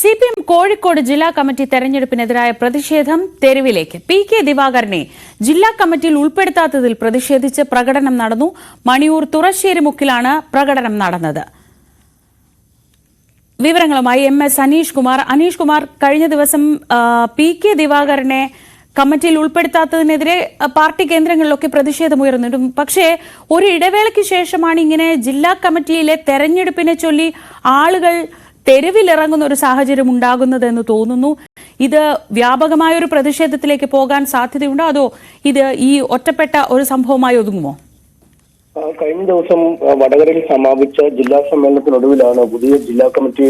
C P M Kozhikode ജില്ലാ committee തെരഞ്ഞെടുപ്പിനെതിരായ പ്രതിഷേധം തെരുവിലേക്ക്. പി കെ ദിവാകരനെ ജില്ലാ കമ്മിറ്റിയിൽ ഉൾപ്പെടുത്താത്തതിൽ പ്രതിഷേധിച്ച് പ്രകടനം നടന്നു. മണിയൂർ തുറശ്ശേരി മുക്കിലാണ് പ്രകടനം നടന്നത്. വിവരങ്ങളുമായി എം എസ് അനീഷ് കുമാർ. അനീഷ് കുമാർ കഴിഞ്ഞ ദിവസം പി കെ ദിവാകരനെ കമ്മിറ്റിയിൽ ഉൾപ്പെടുത്താത്തതിനെതിരെ പാർട്ടി കേന്ദ്രങ്ങളിലൊക്കെ പ്രതിഷേധമുയർന്നിട്ടും പക്ഷേ ഒരു ഇടവേളയ്ക്ക് ശേഷമാണ് ഇങ്ങനെ ജില്ലാ കമ്മിറ്റിയിലെ തെരഞ്ഞെടുപ്പിനെ ചൊല്ലി ആളുകൾ തെരുവിലിറങ്ങുന്ന ഒരു സാഹചര്യം ഉണ്ടാകുന്നതെന്ന് തോന്നുന്നു. ഇത് വ്യാപകമായ ഒരു പ്രതിഷേധത്തിലേക്ക് പോകാൻ സാധ്യതയുണ്ടോ? അതോ ഇത് ഈ ഒറ്റപ്പെട്ട ഒരു സംഭവമായി ഒതുങ്ങുമോ? കഴിഞ്ഞ ദിവസം വടകരയിൽ സമാപിച്ച ജില്ലാ സമ്മേളനത്തിനൊടുവിലാണ് പുതിയ ജില്ലാ കമ്മിറ്റി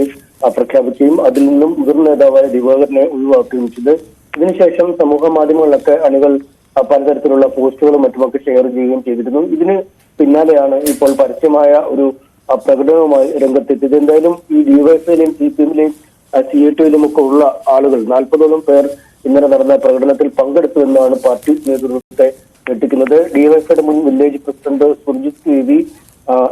പ്രഖ്യാപിക്കുകയും അതിൽ നിന്നും മുതിർന്ന നേതാവായ ദിവാകരനെ ഒഴിവാക്കുകയും ചെയ്തത് ഇതിനുശേഷം സമൂഹ മാധ്യമങ്ങളിലൊക്കെ അണികൾ പലതരത്തിലുള്ള പോസ്റ്റുകളും മറ്റുമൊക്കെ ഷെയർ ചെയ്യുകയും ചെയ്തിരുന്നു. ഇതിന് പിന്നാലെയാണ് ഇപ്പോൾ പരസ്യമായ ഒരു പ്രകടനവുമായി രംഗത്തെത്തിയത്. എന്തായാലും ഈ ഡിവൈഎഫ്ഐയിലെയും സി പി എമ്മിലെയും സി എ ടിയിലും ഒക്കെ ഉള്ള ആളുകൾ നാൽപ്പതോളം പേർ ഇന്നലെ നടന്ന പ്രകടനത്തിൽ പങ്കെടുത്തു എന്നാണ് പാർട്ടി നേതൃത്വത്തെ ഞെട്ടിക്കുന്നത്. ഡിവൈഎഫ്ഐയുടെ മുൻ village president Surjith K V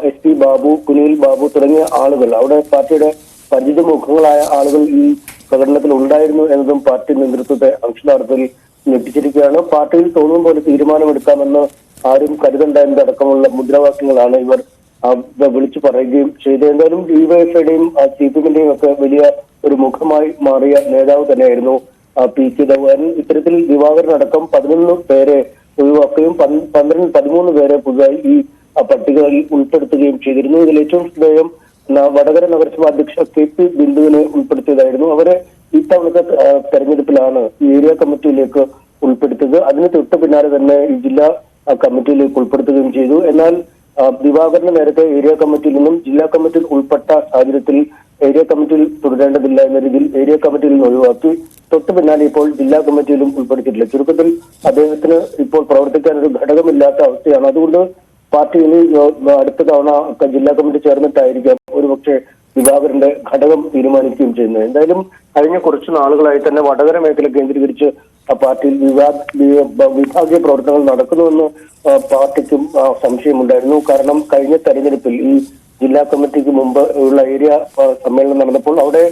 S P Babu Kunil Babu തുടങ്ങിയ ആളുകൾ അവിടെ പാർട്ടിയുടെ പരിചിത മുഖങ്ങളായ ആളുകൾ ഈ പ്രകടനത്തിൽ ഉണ്ടായിരുന്നു എന്നതും പാർട്ടി നേതൃത്വത്തെ അക്ഷരാർത്ഥത്തിൽ ഞെട്ടിച്ചിരിക്കുകയാണ്. പാർട്ടിയിൽ തോന്നുന്ന പോലെ തീരുമാനമെടുക്കാമെന്ന് ആരും കരുതണ്ട എന്നതടക്കമുള്ള മുദ്രാവാക്യങ്ങളാണ് ഇവർ വിളിച്ചു പറയുകയും ചെയ്തു. എന്തായാലും ഡിവൈഎഫ്ഐയുടെയും സി പി എമ്മിന്റെയും ഒക്കെ വലിയ ഒരു മുഖമായി മാറിയ നേതാവ് തന്നെയായിരുന്നു പി കെ ദിവാകരൻ ഇത്തരത്തിൽ ദിവാകരൻ അടക്കം പതിനൊന്ന് പേരെ ഒഴിവാക്കുകയും പന്ത് പന്ത്രണ്ട് പതിമൂന്ന് പേരെ പുതുതായി ഈ പട്ടികയിൽ ഉൾപ്പെടുത്തുകയും ചെയ്തിരുന്നു. ഇതിൽ ഏറ്റവും ശ്രദ്ധേയം വടകര നഗരസഭാ അധ്യക്ഷ കെ പി ബിന്ദുവിനെ ഉൾപ്പെടുത്തിയതായിരുന്നു. അവരെ ഇത്തവണത്തെ തെരഞ്ഞെടുപ്പിലാണ് ഏരിയ കമ്മിറ്റിയിലേക്ക് ഉൾപ്പെടുത്തിയത്. അതിന് തൊട്ട് പിന്നാലെ തന്നെ ഈ ജില്ലാ കമ്മിറ്റിയിലേക്ക് ഉൾപ്പെടുത്തുകയും ചെയ്തു. എന്നാൽ ദിവാകരന് നേരത്തെ ഏരിയ കമ്മിറ്റിയിൽ നിന്നും ജില്ലാ കമ്മിറ്റിയിൽ ഉൾപ്പെട്ട സാഹചര്യത്തിൽ ഏരിയ കമ്മിറ്റിയിൽ തുടരേണ്ടതില്ല എന്ന രീതിയിൽ ഏരിയ കമ്മിറ്റിയിൽ നിന്ന് ഒഴിവാക്കി. തൊട്ടു പിന്നാലെ ഇപ്പോൾ ജില്ലാ കമ്മിറ്റിയിലും ഉൾപ്പെടുത്തിയിട്ടില്ല. ചുരുക്കത്തിൽ അദ്ദേഹത്തിന് ഇപ്പോൾ പ്രവർത്തിക്കാൻ ഒരു ഘടകമില്ലാത്ത അവസ്ഥയാണ്. അതുകൊണ്ട് പാർട്ടി ഇനി അടുത്ത തവണ ജില്ലാ കമ്മിറ്റി ചേർന്നിട്ടായിരിക്കാം. ഒരുപക്ഷെ ദിവാകരന്റെ ഘടകം തീരുമാനിക്കുകയും ചെയ്യുന്നത് എന്തായാലും കഴിഞ്ഞ കുറച്ച് നാളുകളായി തന്നെ വടകര മേഖല കേന്ദ്രീകരിച്ച് പാർട്ടിയിൽ വിവാദ വിഭാഗീയ പ്രവർത്തനങ്ങൾ നടക്കുന്നുവെന്ന് പാർട്ടിക്കും സംശയമുണ്ടായിരുന്നു. കാരണം കഴിഞ്ഞ തെരഞ്ഞെടുപ്പിൽ ഈ ജില്ലാ കമ്മിറ്റിക്ക് മുമ്പ് ഉള്ള ഏരിയ സമ്മേളനം നടന്നപ്പോൾ അവിടെ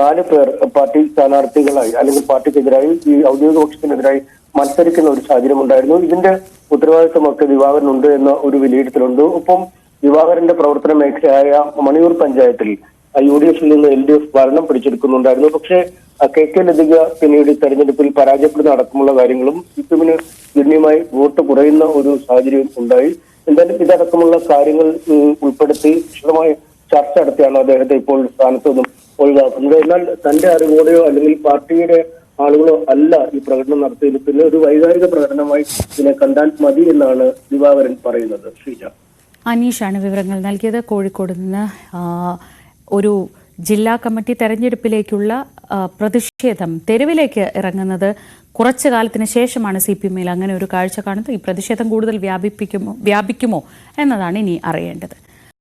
നാല് പേർ പാർട്ടി സ്ഥാനാർത്ഥികളായി അല്ലെങ്കിൽ പാർട്ടിക്കെതിരായി ഈ ഔദ്യോഗിക പക്ഷത്തിനെതിരായി മത്സരിക്കുന്ന ഒരു സാഹചര്യം ഉണ്ടായിരുന്നു. ഇതിന്റെ ഉത്തരവാദിത്തമൊക്കെ ദിവാകരനുണ്ട് എന്ന ഒരു വിലയിരുത്തലുണ്ട്. ഒപ്പം ദിവാകരന്റെ പ്രവർത്തന മേഖലയായ മണിയൂർ പഞ്ചായത്തിൽ യു ഡി എഫിൽ നിന്ന് എൽ ഡി എഫ് ഭരണം പിടിച്ചെടുക്കുന്നുണ്ടായിരുന്നു. പക്ഷേ കെ കെ ലതിക പിന്നീട് തെരഞ്ഞെടുപ്പിൽ പരാജയപ്പെടുന്ന അടക്കമുള്ള കാര്യങ്ങളും സി പി എമ്മിന് ഗണ്യമായി വോട്ട് കുറയുന്ന ഒരു സാഹചര്യം ഉണ്ടായി. എന്തായാലും ഇതടക്കമുള്ള കാര്യങ്ങൾ ഉൾപ്പെടുത്തി വിശദമായ ചർച്ച നടത്തിയാണ് അദ്ദേഹത്തെ ഇപ്പോൾ സ്ഥാനത്ത് നിന്നും ഒഴിവാക്കുന്നത്. എന്നാൽ തന്റെ അറിവോടെയോ അല്ലെങ്കിൽ പാർട്ടിയുടെ ആളുകളോ അല്ല ഈ പ്രകടനം നടത്തിയത്. പിന്നെ ഒരു വൈകാരിക പ്രകടനമായി ഇതിനെ കണ്ടാൽ മതി എന്നാണ് ദിവാകരൻ പറയുന്നത്. ശ്രീജ. അനീഷാണ് വിവരങ്ങൾ നൽകിയത്. കോഴിക്കോട് നിന്ന് ഒരു ജില്ലാ കമ്മിറ്റി തെരഞ്ഞെടുപ്പിലേക്കുള്ള പ്രതിഷേധം തെരുവിലേക്ക് ഇറങ്ങുന്നത് കുറച്ചു കാലത്തിന് ശേഷമാണ് സി പി എമ്മിൽ അങ്ങനെ ഒരു കാഴ്ച കാണുന്നത്. ഈ പ്രതിഷേധം കൂടുതൽ വ്യാപിപ്പിക്കുമോ വ്യാപിക്കുമോ എന്നതാണ് ഇനി അറിയേണ്ടത്.